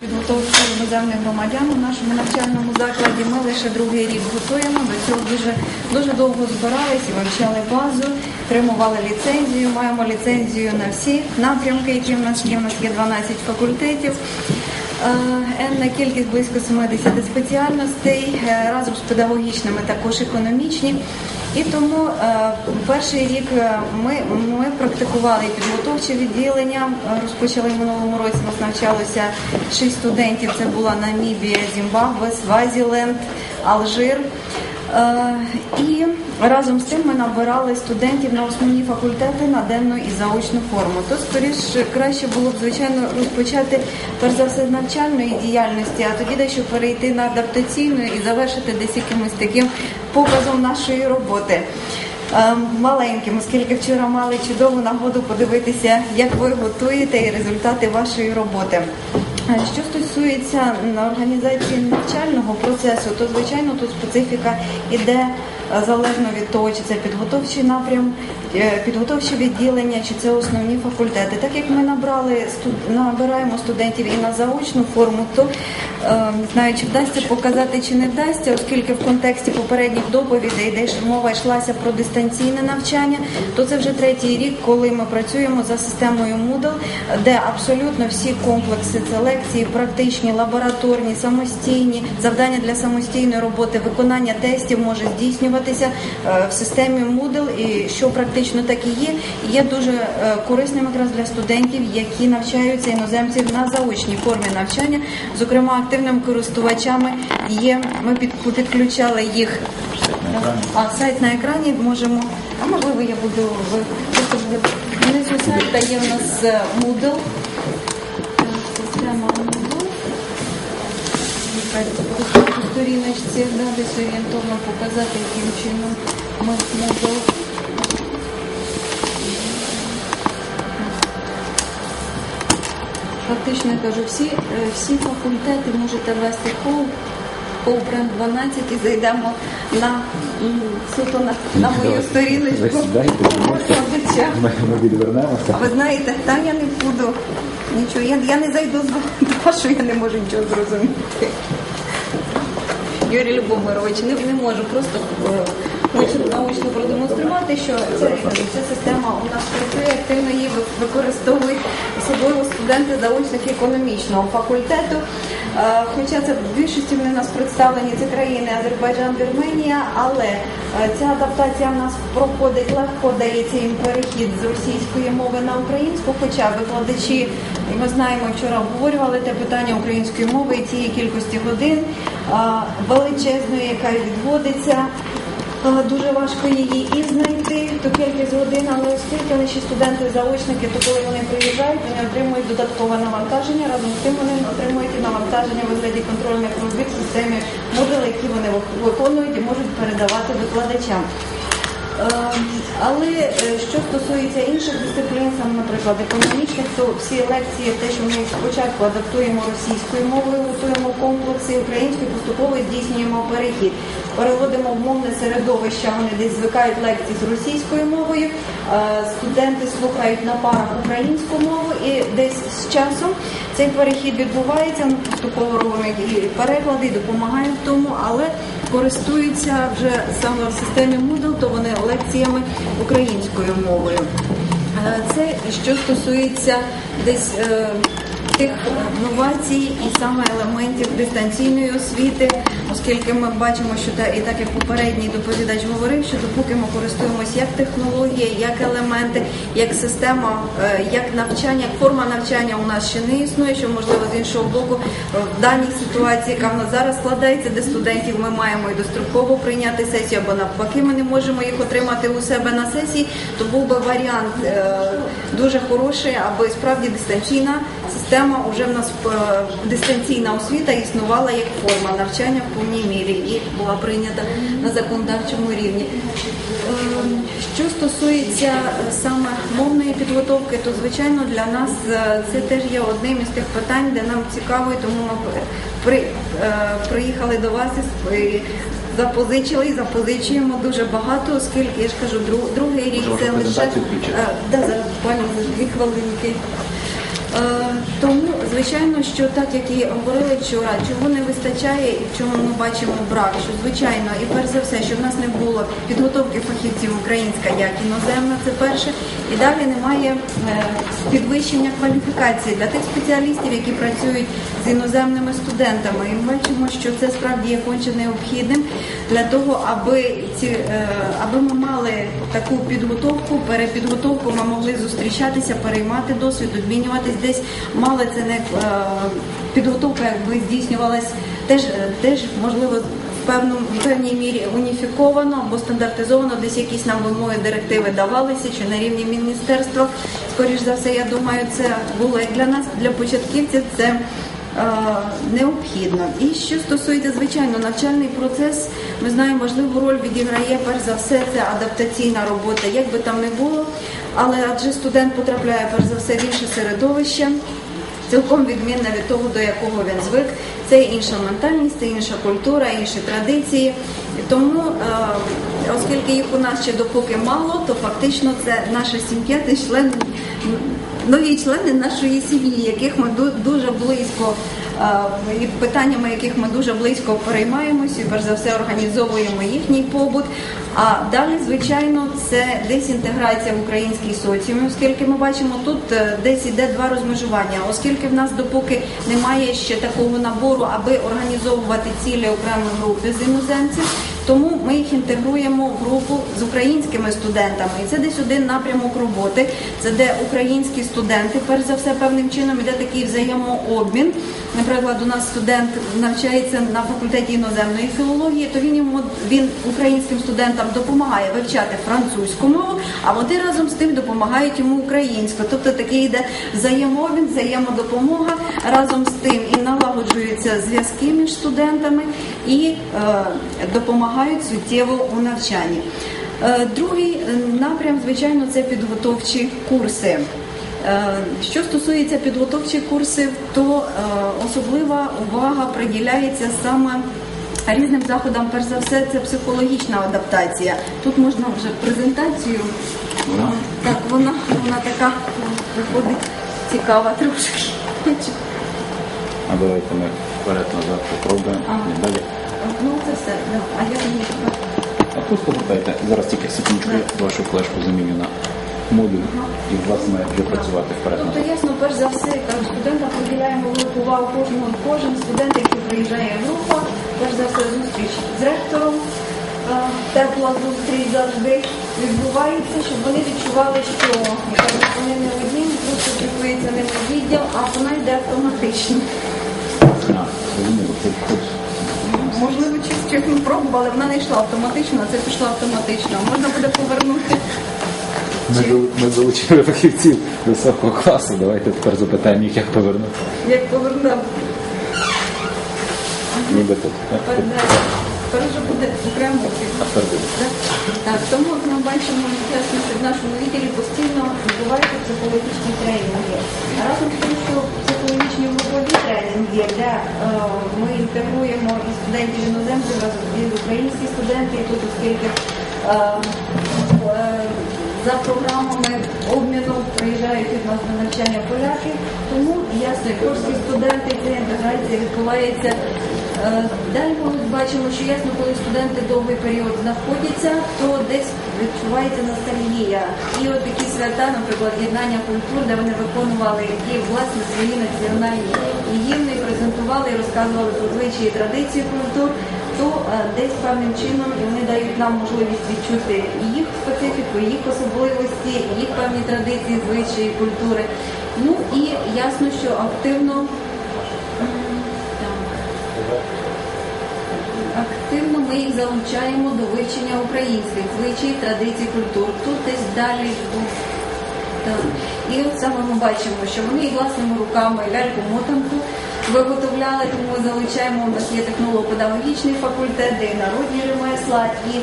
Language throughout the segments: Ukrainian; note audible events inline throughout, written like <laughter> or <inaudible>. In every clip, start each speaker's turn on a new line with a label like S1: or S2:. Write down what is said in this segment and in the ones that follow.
S1: Підготовку іноземних громадян у нашому навчальному закладі ми лише другий рік готуємо. До цього дуже дуже довго збиралися, вивчали базу, отримували ліцензію. Маємо ліцензію на всі напрямки, які в нас є. У нас є 12 факультетів. Енна кількість близько 70 спеціальностей, е, разом з педагогічними також економічні. І тому е, перший рік е, ми, ми практикували підготовче відділення. Е, Розпочали минулому році. Нас навчалося шість студентів. Це була Намібія, Зімбабве, Свазіленд, Алжир. Е, І разом з тим ми набирали студентів на основні факультети на денну і заочну форму. То скоріше краще було б звичайно розпочати перш за все з навчальної діяльності, а тоді дещо перейти на адаптаційну і завершити десь якимось таким показом нашої роботи. Е, Маленьким, оскільки вчора мали чудову нагоду подивитися, як ви готуєте і результати вашої роботи. Що стосується організації навчального процесу, то звичайно тут специфіка іде залежно від того, чи це підготовчий напрям, е, підготовче відділення, чи це основні факультети. Так як ми набрали набираємо студентів і на заочну форму, то е, не знаю, чи вдасться показати, чи не вдасться, оскільки в контексті попередніх доповідей, де мова йшлася про дистанційне навчання, то це вже третій рік, коли ми працюємо за системою Moodle, де абсолютно всі комплекси це лекції, практичні, лабораторні, самостійні, завдання для самостійної роботи, виконання тестів може здійснюватися е, в системі Moodle, і що практично так і є, є дуже е, корисним якраз для студентів, які навчаються іноземців на заочній формі навчання. Зокрема, активними користувачами є. Ми під, підключали їх. А сайт на екрані можемо. А можливо, я буду просто внизу сайта є в нас е, Moodle. Система Moodle. Сторіночці, да, десь орієнтовно показати, яким чином ми Moodle. Фактично я кажу, всі, е, всі факультети можете ввести кол, кол бренд 12 і зайдемо на суто на, на мою сторіночку.
S2: Ми, ми відвернемося.
S1: А ви знаєте, там я не буду нічого. Я, я не зайду з <laughs> того, що я не можу нічого зрозуміти. Юрій Любомирович, не, не можу просто е, научно продемонструвати, що ця, ця система у нас працює, активно її ви- використовують особливо студенти заочних економічного факультету. Е, Хоча це в більшості вони у нас представлені це країни Азербайджан, Вірменія, але е, ця адаптація в нас проходить легко, дається їм перехід з російської мови на українську, хоча викладачі, ми знаємо, вчора обговорювали те питання української мови і цієї кількості годин величезної, яка відводиться. але Дуже важко її і знайти ту кількість годин, але оскільки наші студенти-заочники, то коли вони приїжджають, вони отримують додаткове навантаження. Разом з тим вони отримують і навантаження в вигляді контрольних робіт в системі модулей, які вони виконують і можуть передавати викладачам. Е, Але е, що стосується інших дисциплін, саме, наприклад, економічних, то всі лекції, те, що ми спочатку адаптуємо російською мовою, готуємо комплекси українською, поступово здійснюємо перехід. Переводимо в мовне середовище, вони десь звикають лекції з російською мовою, е, студенти слухають на парах українську мову. І десь з часом цей перехід відбувається, поступово робимо переклади, в тому, але користуються вже саме в системі Moodle, то вони лекціями українською мовою. Е, Це що стосується десь е, тих новацій і саме елементів дистанційної освіти, оскільки ми бачимо, що і так як попередній доповідач говорив, що допоки ми користуємося як технологія, як елементи, як система, е, як навчання, як форма навчання у нас ще не існує, що можливо з іншого боку е, в даній ситуації, яка в нас зараз складається, де студентів ми маємо і достроково прийняти сесію, або навпаки, ми не можемо їх отримати у себе на сесії, то був би варіант е, дуже хороший, аби справді дистанційна система вже в нас дистанційна освіта існувала як форма навчання повній мірі і була прийнята на законодавчому рівні. Е, Що стосується е, саме мовної підготовки, то звичайно для нас е, це теж є одним із тих питань, де нам цікаво, і тому ми при, е, приїхали до вас і запозичили і запозичуємо дуже багато, оскільки я ж кажу, друг- другий рік це лише да, зараз буквально за дві хвилинки. Е, Тому, звичайно, що так як і говорили вчора, чого не вистачає і в чому ми бачимо брак, що звичайно, і перш за все, що в нас не було підготовки фахівців українська як іноземна, це перше, і далі немає е, підвищення кваліфікації для тих спеціалістів, які працюють з іноземними студентами. І ми бачимо, що це справді є конче необхідним для того, аби ці е, аби ми мали таку підготовку, перепідготовку, ми могли зустрічатися, переймати досвід, обмінюватись десь. Мали це не е, підготовка, якби здійснювалась теж е, теж можливо. В в певній мірі уніфіковано або стандартизовано, десь якісь нам вимоги директиви давалися, чи на рівні міністерства. Скоріш за все, я думаю, це було як для нас, для початківців, це е, необхідно. І що стосується, звичайно, навчальний процес, ми знаємо, важливу роль відіграє перш за все це адаптаційна робота, як би там не було, але адже студент потрапляє перш за все в інше середовище. Цілком відмінна від того, до якого він звик. Це інша ментальність, це інша культура, інші традиції. Тому, е, оскільки їх у нас ще допоки мало, то фактично це наша сім'я, це члени, нові члени нашої сім'ї, яких ми ду- дуже близько і питаннями, яких ми дуже близько переймаємось і перш за все організовуємо їхній побут. А далі, звичайно, це десь інтеграція в український соціум, оскільки ми бачимо тут е, десь іде два розмежування, оскільки в нас допоки немає ще такого набору, аби організовувати цілі окремі групи з іноземців. Тому ми їх інтегруємо в групу з українськими студентами. І це десь один напрямок роботи. Це де українські студенти, перш за все, певним чином іде такий взаємообмін. Наприклад, у нас студент навчається на факультеті іноземної філології, то він йому він українським студентам допомагає вивчати французьку мову, а вони разом з тим допомагають йому українську. Тобто такий йде взаємообмін, взаємодопомога разом з тим і налагоджуються зв'язки між студентами і е, допомагають суттєво у навчанні. Е, Другий е, напрям, звичайно, це підготовчі курси. Е, Що стосується підготовчих курсів, то особлива увага приділяється саме різним заходам. Перш за все, це психологічна адаптація. Тут можна вже презентацію. Так, вона, вона така виходить цікава трошки.
S2: А давайте ми вперед-назад попробуємо.
S1: Ага.
S2: І далі.
S1: Ну, це все. А мені?
S2: А просто додайте, зараз тільки секундочку, я вашу флешку заміню на модуль і у вас має вже працювати вперед-назад.
S1: Тобто ясно, перш за все, кажу, студентам поділяємо велику увагу кожного, кожен студент, який приїжджає в група, перш за все зустріч з ректором, е, тепла зустріч завжди відбувається, щоб вони відчували, що вони не одні, не просто прикується ними відділ, а вона йде автоматично.
S2: А, зрозуміло, це курс.
S1: Можливо, чи чи не пробували, вона не йшла автоматично, а це пішло автоматично. Можна буде повернути.
S2: Ми, чи... ми залучили фахівців високого класу. Давайте тепер запитаємо їх, як повернути.
S1: Як повернути.
S2: Ніби тут.
S1: Тепер вже буде окремо. Так, тому ми бачимо ясно, що в нашому відділі постійно відбуваються психологічні тренінги. А разом з тим, що психологічні групові тренінги, де е, ми інтегруємо і студентів іноземців разом і українські студенти, і тут оскільки е, е, за програмами обміну приїжджають від нас на навчання поляки, тому ясно, і студенти, ця інтеграція відбувається. Е, Далі ми бачимо, що ясно, коли студенти довгий період знаходяться, то десь відчувається ностальгія. І от такі свята, наприклад, єднання культур, де вони виконували які власне свої національні гімни, презентували і розказували про звичаї і традиції культур, то е, десь певним чином вони дають нам можливість відчути їх специфіку, їх особливості, їх певні традиції, звичаї, культури. Ну і ясно, що активно. Активно ми їх залучаємо до вивчення українських звичаїв, традицій, культур. Тут десь далі. був. І от саме ми бачимо, що вони власними руками ляльку-мотанку виготовляли, тому залучаємо. У нас є технолого-педагогічний факультет, де і народні ремесла, і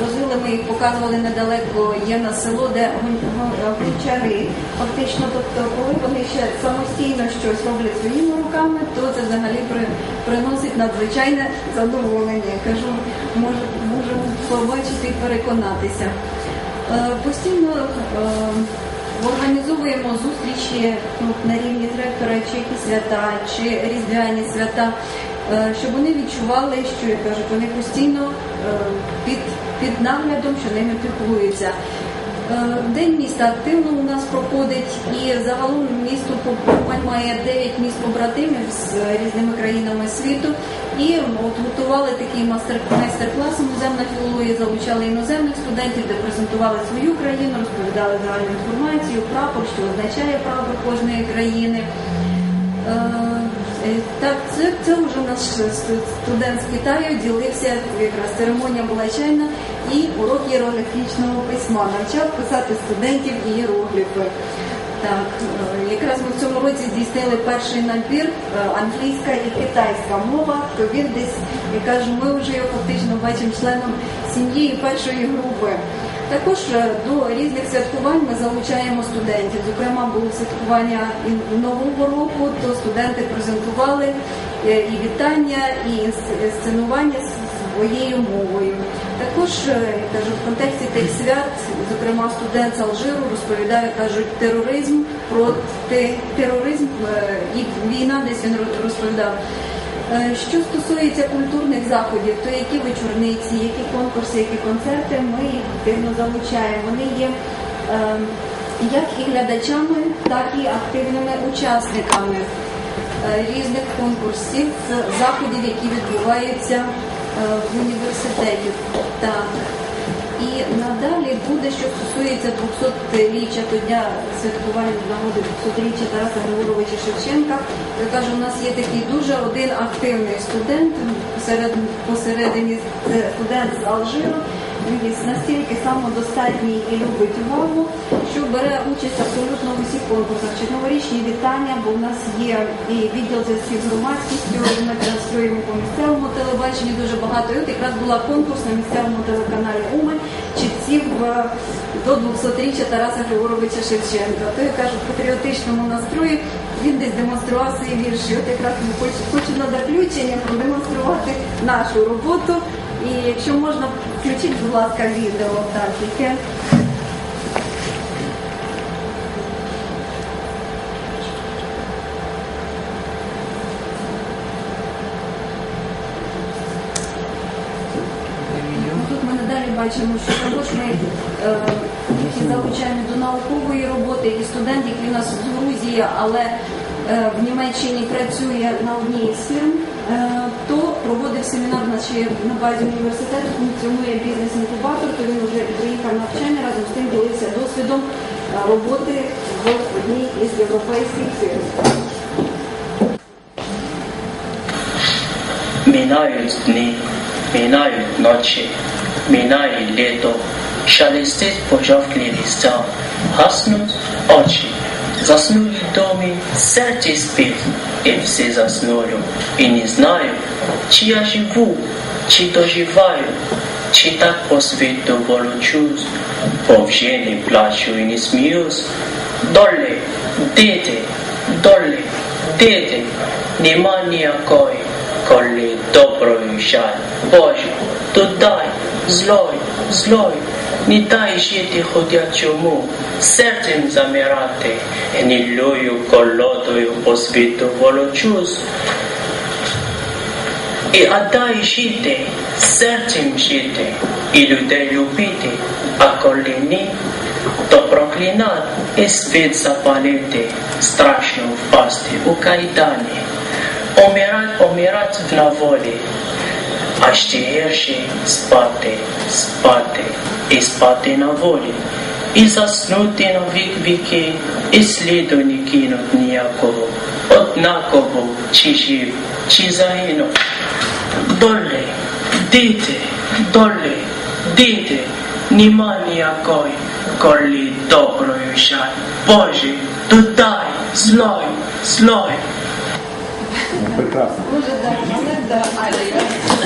S1: возили ми їх, показували недалеко. Є на село, де гон- гон- гончари. Фактично, тобто, коли вони ще самостійно щось роблять своїми руками, то це взагалі при, приносить надзвичайне задоволення. Кажу, може, можемо побачити і переконатися. Е, Постійно е, організовуємо зустрічі тут на рівні директора, чи якісь свята, чи різдвяні свята, е, щоб вони відчували, що я кажуть, вони постійно е, під, під наглядом, що ними піклуються. Е, День міста активно у нас проходить, і загалом місто Пумань має 9 міст побратимів з різними країнами світу. І от готували такий майстер-клас іноземна філологія, залучали іноземних студентів, де презентували свою країну, розповідали загальну інформацію, прапор, що означає прапор кожної країни. Е, е, Так, це, це вже наш ст- студент з Китаю ділився, якраз церемонія була чайна, і урок іерогліфічного письма навчав писати студентів ієрогліфи. Так, е, якраз ми в цьому році здійснили перший набір е, англійська і китайська мова, то він десь, я кажу, ми вже його фактично бачимо членом сім'ї першої групи. Також е, до різних святкувань ми залучаємо студентів. Зокрема, було святкування нового року, то студенти презентували е, і вітання, і сценування своєю мовою. Також е, кажу, в контексті тих свят, зокрема, студент з Алжиру розповідає, кажуть, тероризм проти тероризм і війна, десь він роз- розповідав. Е, Що стосується культурних заходів, то які вечорниці, які конкурси, які концерти, ми їх активно залучаємо. Вони є е, як і глядачами, так і активними учасниками е, різних конкурсів, заходів, які відбуваються е, в університеті. Так. І надалі буде, що стосується 200-річчя до дня святкування нагоди 200-річчя Тараса Григоровича Шевченка. Я кажу, у нас є такий дуже один активний студент серед посередині студент з Алжиру. Він настільки самодостатній і любить увагу, що бере участь абсолютно в усіх конкурсах. Чи новорічні вітання, бо в нас є і відділ зв'язків з громадськістю, ми транслюємо по місцевому телебаченню дуже багато. І от якраз була конкурс на місцевому телеканалі Умань чітців е, до 200-річчя Тараса Григоровича Шевченка. То я кажу, в патріотичному настрої він десь демонстрував свої вірші. От якраз хочу, хочу на заключення продемонструвати нашу роботу. І якщо можна, включіть, будь ласка, відео так, яке. Ну, бачимо, що також ми е, залучаємо до наукової роботи і студент, який у нас з Грузії, але е, в Німеччині працює на одній з фірм, е, то проводив семінар на базі університету, функціонує бізнес-інкубатор, то він вже приїхав навчання, разом з тим ділився досвідом е, роботи в одній із європейських фірм.
S3: Минают дни, минают ночи, минает лето, шелестит пожовклі листя, гаснуть очі, заснули домі, серце спить, і всі заснули, і не знаю, чи я живу, чи доживаю, чи так по світу волочусь, бо вже не плачу і не сміюсь. Доле, діти, доле, діти, нема ніякої, коли доброю жаль. Боже, то дай, злой, злой, ходячому, серцем замирати, гнилою колодою по світу волочусь. І отдай жити, серцем жити, і людей любити, а коли ні, то проклинати і світ запалити, страшно впасти у кайдані, умирать, умирать в наволі, а ще гірше спати, спати і спати на волі, і заснути на вік віки, і сліду не кинуть ніякого, однаково чи жив, чи загинув. Доле, діти, доле, діти, нема ніякої, коли доброю жаль. Боже, тудай, злой, злой.
S2: Прекрасно.
S1: Дуже да, але да.